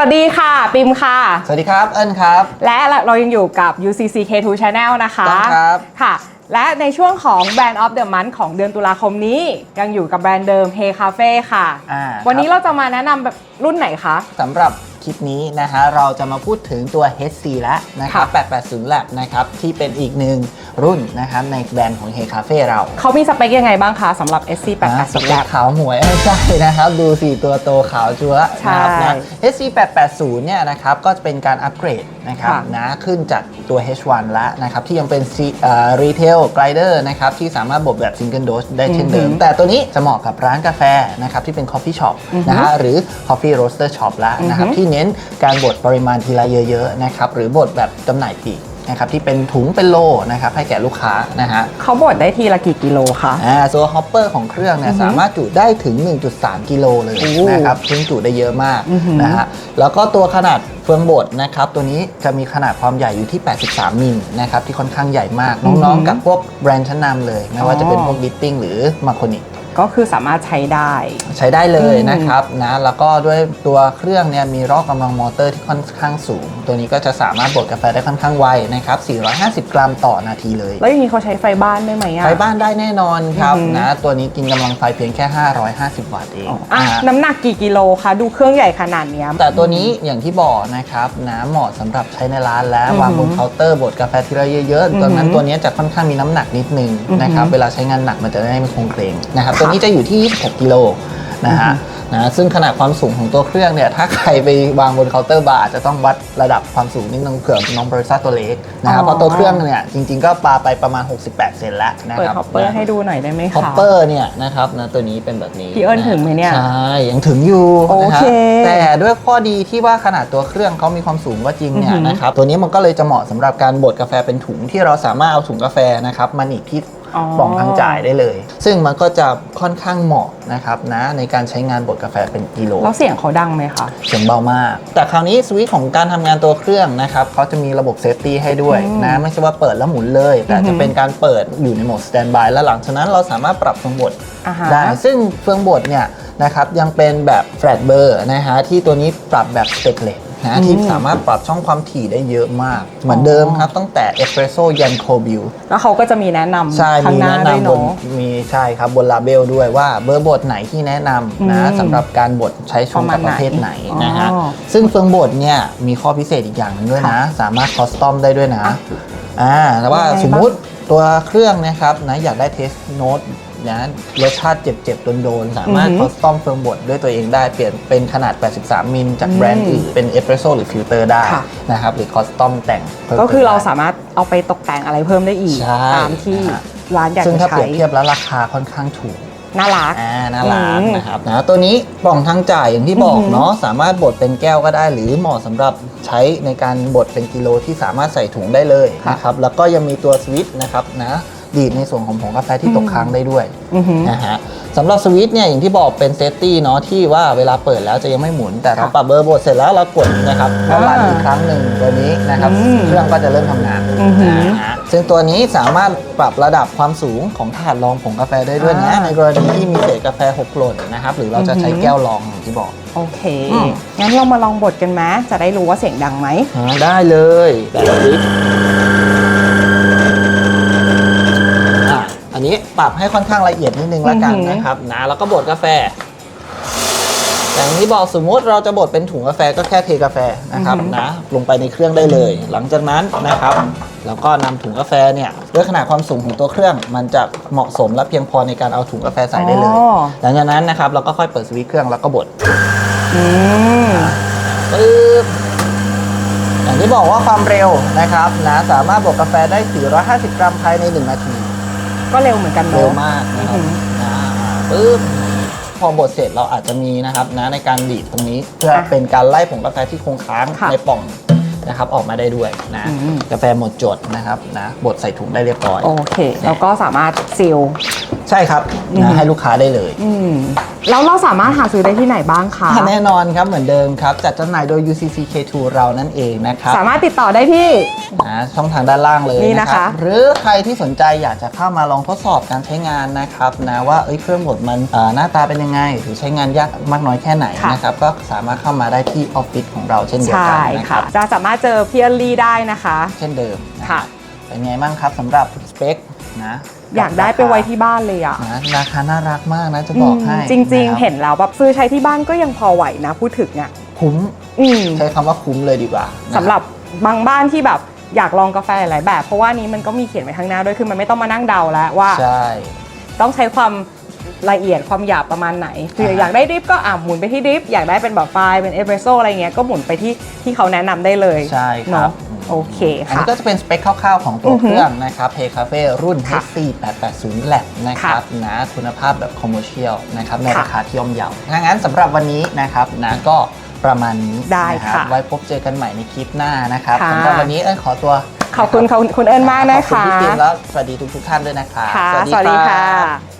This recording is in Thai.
วัสดีค่ะ ปิมค่ะ สวัสดีครับ เอิญครับ และเรายังอยู่กับ UCC K2 Channel นะคะต้องครับค่ะ และในช่วงของ Brand of the Month ของเดือนตุลาคมนี้ ยังอยู่กับแบรนด์เดิม Hey Cafe ค่ะอ่าวันนี้ครับเราจะมาแนะนำแบบรุ่นไหนคะสำหรับค ลิปนี้นะฮะเราจะมาพูดถึงตัว HC แล้วนะครับค่ะ880 Lab นะครับที่เป็นอีกหนึ่งรุ่นนะครับในแบรนด์ของ Hey Cafe เรา เขามีสเปคยังไงบ้างคะสำหรับ SC อ่าส880เปคขาวหมวยไม่ใช่นะครับดูสีตัวโตขาวจั๊วะใช่นะครับนะ HC 880เนี่ยนะครับก็จะเป็นการอัปเกรดนะครับค่ะนะขึ้นจากตัว H1 แล้วนะครับที่ยังเป็น C- เอ่อ Retail Glider นะครับที่สามารถบดแบบ Single Dose ได้เช่นเดิมแต่ตัวนี้จะเหมาะกับร้านกาแฟนะครับที่เป็น Coffee Shop นะฮะหรือ Coffee Roaster Shop แล้วนะครับที่เน้นการบดปริมาณทีละเยอะๆนะครับหรือบดแบบจำหน่ายปลีกนะครับที่เป็นถุงเป็นโลนะครับให้แก่ลูกค้านะฮะเขาบดได้ทีละกี่กิโลคะอ่าตัวฮอปเปอร์ของเครื่องเนี่ยสามารถจุได้ถึง 1.3 กิโลเลยโอ้นะครับซึ่งจุได้เยอะมากอือหือนะฮะแล้วก็ตัวขนาดเฟืองบดนะครับตัวนี้จะมีขนาดความใหญ่อยู่ที่ 83 มิลนะครับที่ค่อนข้างใหญ่มากน้องๆ กับพวกแบรนด์ชั้นนำเลย ไม่ว่าจะเป็นพวกดิปปิ้งหรือมาโคนิก ก็คือสามารถใช้ได้ ใช้ได้เลยอืมนะครับนะแล้วก็ด้วยตัวเครื่องเนี่ยมีรอบกำลังมอเตอร์ที่ค่อนข้างสูง ตัวนี้ก็จะสามารถบดกาแฟได้ค่อนข้างไวนะครับ 450 กรัมต่อนาทีเลย แล้วอย่างนี้เขาใช้ไฟบ้านได้ไหมอะไฟบ้านได้แน่นอนครับอือหือนะตัวนี้กินกำลังไฟเพียงแค่ 550 วัตต์เองอะนะฮะน้ำหนักกี่กิโลคะดูเครื่องใหญ่ขนาดเนี้ยแต่ตัวนี้อย่างที่บอกนะครับนะเหมาะสำหรับใช้ในร้านแล้วอือหือวางบนเคาน์เตอร์บดกาแฟทีละเยอะอือหืๆอตัวนั้นตัวนี้จะค่อนข้างมีน้ำหนักนิดนึงอือหือนะครับเวลาใช้งานหนักมันจะได้ไม่คงเกรงนะครับค่ะตัวนี้จะอยู่ที่ 26 กิโลนะฮะอือหืนะซึ่งขนาดความสูงของตัวเครื่องเนี่ย ถ้าใครไปวางบนเคาน์เตอร์บาร์อาจจะต้องวัดระดับความสูงนิดนึงเผื่อน้องบริษัทตัวเล็กนะครับเพราะตัวเครื่องเนี่ย จริง ๆ ก็ปาไปประมาณ 68 เซนแล้วนะเปิดครับฮอปเปอร์ให้ดูหน่อยได้ไหมฮอปคะเปอร์เนี่ยนะครับนะตัวนี้เป็นแบบนี้ พี่เอิ้นถึงไหมเนี่ย ใช่ ยังถึงอยู่โอนะคเครับแต่ด้วยข้อดีที่ว่าขนาดตัวเครื่องเขามีความสูงก็จริงเนี่ยอือหือนะครับตัวนี้มันก็เลยจะเหมาะสำหรับการบดกาแฟเป็นถุงที่เราสามารถเอาถุงกาแฟนะครับมาหนีบที่ อ๋อปล่องทางจ่ายได้เลย ซึ่งมันก็จะค่อนข้างเหมาะนะครับนะในการใช้งานบดกาแฟเป็นกิโลแล้วเสียงเขาดังไหมคะเสียงเบามาก แต่คราวนี้สวิตช์ของการทำงานตัวเครื่องนะครับเขาจะมีระบบเซฟตี้ให้ด้วยอืมนะไม่ใช่ว่าเปิดแล้วหมุนเลย แต่อือหืจะอเป็นการเปิดอยู่ในโหมดสแตนบายแล้วหลังจากนั้นเราสามารถปรับทรงบดอ่าฮะได้ซึ่งเฟืองบดเนี่ยนะครับยังเป็นแบบแฟลตเบอร์นะฮะที่ตัวนี้ปรับแบบสเต็กเลส นะอืมที่สามารถปรับช่องความถี่ได้เยอะมาก เหมือนเดิมครับ ตั้งแต่เอสเปรสโซ่ยันโคบิลแล้วเขาก็จะมีแนะนำใช่ข้างมีหน้าแนะด้วยนำบนเนาะมีใช่ครับบนลาเบลด้วยว่าเบอร์บดไหนที่แนะนำนะอืมสำหรับการบดใช้ชงกับประมาณประเภทไหนไหนนะฮะอ๋อซึ่งเฟืองบดเนี่ยมีข้อพิเศษอีกอย่างหนึงด้วยนะ สามารถคอสตอมได้ด้วยนะอะอ่าแต่ว่ายังไงสมมุติตัวเครื่องนะครับนะอยากได้เทสโน e นะรสชาติเจ็บๆโดนๆสามารถอือหืคออสตอมเฟืองบดด้วยตัวเองได้เปลี่ยนเป็นขนาด 83 มิลจากแบรนด์อืมอื่นเป็นเอสเปรสโซ่หรือฟิลเตอร์ได้ค่ะนะครับหรือคอสตอมแต่งพิ่มก็คือเราได้สามารถเอาไปตกแต่งอะไรเพิ่มได้อีกใช่ตามที่นะฮะร้านอยากซึ่งจะถ้าเปใช้รียบเทียบแล้วราคาค่อนข้างถูกน่ารักอ่าน่ารักอืมนะครับนะตัวนี้ปล่องทางจ่ายอย่างที่บอกอือหือเนาะสามารถบดเป็นแก้วก็ได้ หรือเหมาะสำหรับใช้ในการบดเป็นกิโลที่สามารถใส่ถุงได้เลยนะครับแล้วก็ยังมีตัวสวิตช์นะครับนะ ดีดในส่วนของผงกาแฟที่ตกค้างได้ด้วยอือหือนะฮะสำหรับสวิตช์เนี่ยอย่างที่บอกเป็นเซฟตี้เนาะที่ว่าเวลาเปิดแล้วจะยังไม่หมุน แต่เราค่ะปรับเบอร์บดเสร็จแล้วเรากดนะครับแล้วรันอีกครั้งหนึ่งตัวนี้นะครับอืมเครื่องก็จะเริ่มทำงานอือหือนะฮะซึ่งตัวนี้สามารถปรับระดับความสูงของถาดรองผงกาแฟได้ด้วยนะอ่าในกรณีที่มีเศษกาแฟหกหล่นนะครับหรือเราจะใช้อือหือแก้วรองอย่างที่บอกโอเคอืมงั้นเรามาลองบดกันไหมจะได้รู้ว่าเสียงดังไหมอ่าได้เลยแต่ละลิตร อะอันนี้ปรับให้ค่อนข้างละเอียดนิดนึงละกันอือหือนะครับนะแล้วก็บดกาแฟแต่อย่างที่บอกสมมติเราจะบดเป็นถุงกาแฟก็แค่เทกาแฟนะครับนะลงไปในเครื่องได้เลย หลังจากนั้นนะครับเราก็นำถุงกาแฟเนี่ยด้วยขนาดความสูงของตัวเครื่อง มันจะเหมาะสมและเพียงพอในการเอาถุงกาแฟใส่ได้เลยอ๋อหลังจากนั้นนะครับเราก็ค่อยเปิดสวิตช์เครื่องแล้วก็บดอืมปึ๊บอย่างที่บอกว่าความเร็วนะครับนะสามารถบดกาแฟได้ 450 กรัมภายใน 1 นาที ก็เร็วเหมือนกันเร็วเนาะมากนะครับอือหือนะปึ๊บพอบดเสร็จเราอาจจะมีนะครับนะในการบีบตรงนี้เพื่อเป็นการไล่ผงกาแฟที่คงค้างค่ะในปล่องนะครับออกมาได้ด้วยนะอืม กาแฟหมดจดนะครับนะบดใส่ถุงได้เรียบร้อย โอเค แล้วก็สามารถซีล ใช่ครับอืมนะให้ลูกค้าได้เลย อืมแล้วเราสามารถหาซื้อได้ที่ไหนบ้างคะ แน่นอนครับเหมือนเดิมครับ จัดจำหน่ายโดย UCCK2 เรานั่นเองนะครับสามารถติดต่อได้ที่ นะช่องทางด้านล่างเลยนี่นะนะคะครับหรือใครที่สนใจอยากจะเข้ามาลองทดสอบการใช้งานนะครับนะว่าเอ้ยเครื่องบดมันเอ่อหน้าตาเป็นยังไงหรือใช้งานยากมากน้อยแค่ไหนค่ะ นะครับก็สามารถเข้ามาได้ที่ออฟฟิศของเราเช่นเดียวกัใช่นนะคค่ะ รับจะสามารถเจอพี่อลลี่ได้นะคะ เช่นเดิมนะค่ะ เป็นไงบ้างครับสำหรับสเปคนะอยากได้ไปไว้ที่บ้านเลยอะนะราคาน่ารักมากนะจะบอกให้อืมจริงะคๆบเห็นแล้วแบบซื้อใช้ที่บ้านก็ยังพอไหวนะพูดถึงอะคุ้มอืมใช้คำว่าคุ้มเลยดีกว่านะคสำหรับบางบ้านที่แบบอยากลองกาแฟหลายแบบ เพราะว่านี้มันก็มีเขียนไว้ข้างหน้าด้วยคือมันไม่ต้องมานั่งเดาแล้วว่าใช่ต้องใช้ความละเอียดความหยาบประมาณไหนคืออ่าฮะอยากได้ดริฟก็อะหมุนไปที่ดริฟอยากได้เป็นแบบไฟล์เป็นเอสเปรสโซอะไรเงี้ยก็หมุนไปที่ที่เขาแนะนำได้เลยใช่ครัเนาะบ โอเคอันค่ะ นี้ก็จะเป็นสเปคคร่าวๆของตัวอือเคฮึรื่องนะครับเพคาเฟ่รุ่น ค่ะ HC880 Lab นะครับนะคุณภาพแบบคอมเมอร์เชียลนะครับในค่ะราคาที่ย่อมเยางั้นสำหรับวันนี้นะครับนะก็ประมาณนี้ได้นรับค่ะไว้พบเจอกันใหม่ในคลิปหน้านะครับค่ะ สำหรับวันนี้เอ้ยขอตัวขอบคุณนะขอบคุณคุณเอิญมากนะขอบคุณคะ พี่ปิ่นแล้วสวัสดีทุกๆท่านด้วยนะครับค่ะ สวัสดีค่ะ